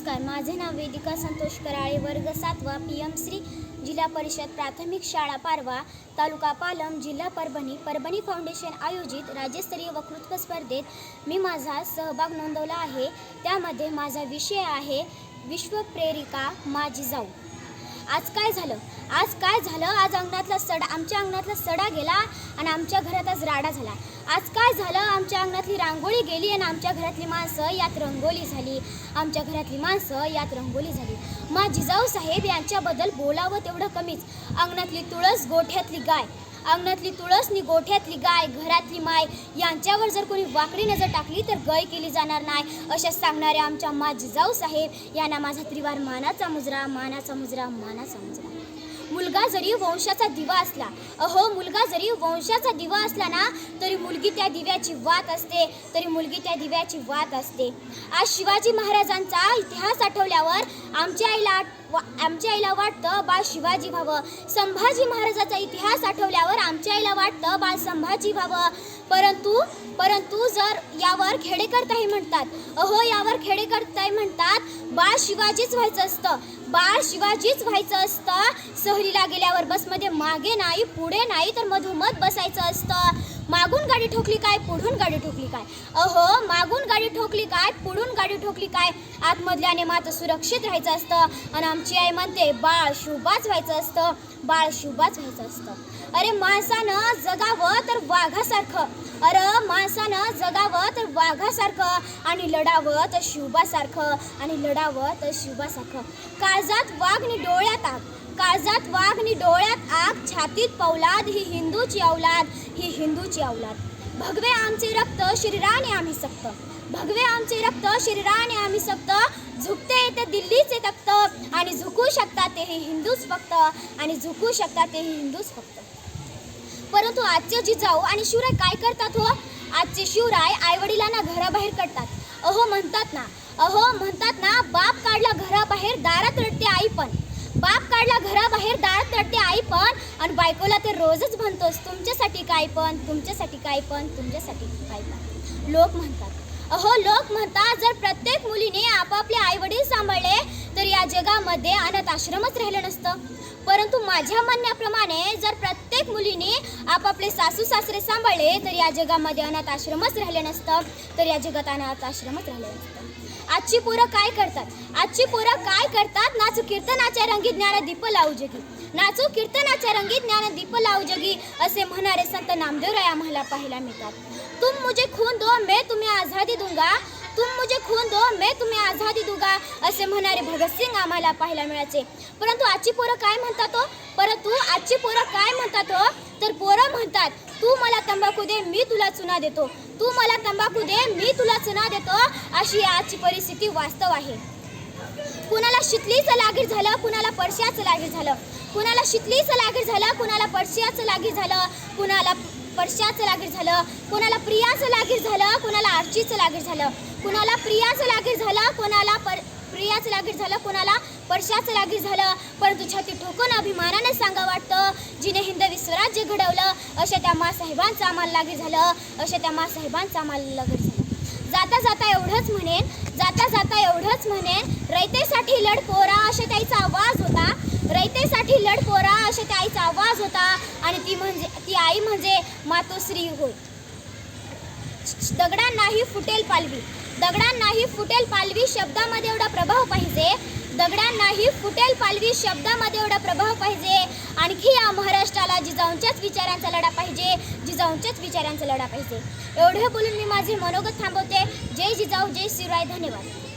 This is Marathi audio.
नमस्कार माझे नाव वेदिका संतोष कराळे वर्ग सातवा पी एम श्री जिल्हा परिषद प्राथमिक शाळा पारवा तालुका पालम जिल्हा परभणी परभणी फाउंडेशन आयोजित राज्यस्तरीय वक्तृत्व स्पर्धेत मी माझा सहभाग नोंदवला आहे. त्यामध्ये माझा विषय आहे विश्वप्रेरिका माझी जाऊ. आज काय झालं? आज काय झालं? आज अंगणातला सडा आमच्या अंगणातला सडा गेला आणि आमच्या घरात आज राडा झाला. आज काय झालं? आमच्या अंगणातली रांगोळी गेली आणि आमच्या घरातली माणसं यात रंगोली झाली. आमच्या घरातली माणसं यात रंगोली झाली. मा जिजाऊ साहेब यांच्याबद्दल बोलावं तेवढं कमीच. अंगणातली तुळस गोठ्यातली गाय अंगणातली तुळसनी गोठ्यातली गाय घरातली माय यांच्यावर जर कोणी वाकडी नजर टाकली तर गय केली जाणार नाही. अशा सांगणाऱ्या आमच्या मा जिजाऊ साहेब यांना माझा त्रिवार मानाचा मुजरा मानाचा मुजरा मानाचा मुजरा. मुलगा जरी वंशाचा दिवा असला अहो मुलगा जरी वंशाचा दिवा असला ना तरी मुलगी त्या दिव्याची वात असते तरी मुलगी त्या दिव्याची वात असते. आज शिवाजी महाराजांचा इतिहास आठवल्यावर आमच्या आईला वा- आमच्या आईला वाटतं बाळ शिवाजी व्हावं. संभाजी महाराजाचा इतिहास आठवल्यावर आमच्या आईला वाटतं बाळ संभाजी व्हावं. परंतु परंतु जर यावर खेडेकरताही म्हणतात अहो यावर खेडेकरताही म्हणतात बाळ शिवाजीच व्हायचं असतं. बाळ शिवाजीच व्हायचं असतं. सहलीला गेल्यावर बसमध्ये मागे नाही पुढे नाही तर मधोमध बसायचं असतं. मागून गाडी ठोकली काय पुढून गाडी ठोकली काय? अहो मागून गाडी ठोकली काय पुढून गाडी ठोकली काय? आतमधल्याने मात्र सुरक्षित राहायचं असतं. आणि आमची आई म्हणते बाळ शुभाच व्हायचं असतं. बाळ शुभाच व्हायचं असतं. अरे माणसानं जगावं तर वाघासारखं. अरे माणसानं जगावं तर वाघासारखं. आणि लढावं तर शिवबासारखं आणि लढावं तर शिवबासारखं काळजात वाघ नि डोळ्यात आग. काळजात वाघ नि डोळ्यात आग. छातीत पौलाद. ही हिंदूची औलाद. ही हिंदूची औलाद. भगवे आमचे रक्त. शरीराने आम्ही सक्त. भगवे आमचे रक्त शरीराने आम्ही सक्त. झुकते ते दिल्लीचे तख्त. आणि झुकू शकतात ते हे हिंदूच फक्त. आणि झुकू शकतात ते हे हिंदूच फक्त. परंतु आजचे जिजाऊ आणि शिवराय काय करतात हो? आजचे शिवराय आईवडिलांना घराबाहेर काढतात. अहो म्हणतात ना. अहो म्हणतात ना बाप काढला घराबाहेर दारात रडते आई पण. बाप काढला घराबाहेर दारात रडते आई पण. आणि बायकोला ते रोजच म्हणतोस तुमच्यासाठी काय पण तुमच्यासाठी काय पण तुमच्यासाठी काय पण. लोक म्हणतात. अहो लोक म्हणतात जर प्रत्येक मुलीने आपापले आई वडील सांभाळले तर या जगामध्ये अनाथ आश्रमच राहिलं नसतं. परंतु माझ्या म्हणण्याप्रमाणे जर प्रत्येक मुलीने आपापले सासू सासरे सांभाळले तर या जगामध्ये अनाथ आश्रमच राहिले नसतं. तर या जगात अनाथ आश्रमच राहिले नसतं. आजची पोरं काय करतात? आजची पोरं काय करतात? नाचू कीर्तनाच्या रंगी ज्ञान दीप लावू जगी. नाचू कीर्तनाच्या रंगी ज्ञान दीप लावू जगी असे म्हणणारे संत नामदेवराय आम्हाला पाहायला मिळतात. तुम मुझे आझादी दूंगा. तुम मुझे खून दो मैं तुम्हें आझादी दूंगा असे म्हणणारे भगतसिंग आम्हाला पाहायला मिळायचे. परंतु आजची पोरं काय म्हणतात हो? परंतु आजची पोरं काय म्हणतात हो? तर पोरं म्हणतात तू मला तंबाखू दे मी तुला चुना देतो. तू मला तंबाखू दे मी तुला चुना देतो. अशी आजची परिस्थिती वास्तव आहे. कुणाला शितलीचं लागीर झालं कुणाला पडश्याचं लागीर झालं. कुणाला शितलीचं लागीर झालं कुणाला पडश्याचं लागीर झालं कुणाला वर्षाचं लागीर झालं कोणाला प्रियाचं लागीर झालं कोणाला आर्चीचं लागीर झालं. कुणाला प्रियाचं लागीर झालं कोणाला पर प्रियाचं लागीर झालं कोणाला परशाचं लागीर झालं. परंतु छाती ठोकून अभिमानाने सांगा वाटतं जिने हिंदवी स्वराज्य घडवलं अशा त्या मासाहेबांचं आम्हाला लागीर झालं अशा त्या मासाहेबांचं आम्हाला लागीर झालं. जाता जाता एवढंच म्हणेन जाता जाता एवढंच म्हणेन रयतेसाठी लढ पोरा अशा त्याचा आवाज होता. रयतेसाठी लढ पोरा अशा त्या आवाज होता. आणि ती म्हणजे ती आई म्हणजे मातोश्री होय. दगडांनाही फुटेल पालवी. दगडांनाही फुटेल पालवी शब्दामध्ये एवढा प्रभाव पाहिजे. दगडांनाही फुटेल पालवी शब्दामध्ये एवढा प्रभाव पाहिजे. आणखी या महाराष्ट्राला जिजाऊंच्याच विचारांचा लढा पाहिजे. जिजाऊंच्याच विचारांचा लढा पाहिजे. एवढे बोलून मी माझे मनोगत थांबवते. जय जिजाऊ जय शिवराय. धन्यवाद.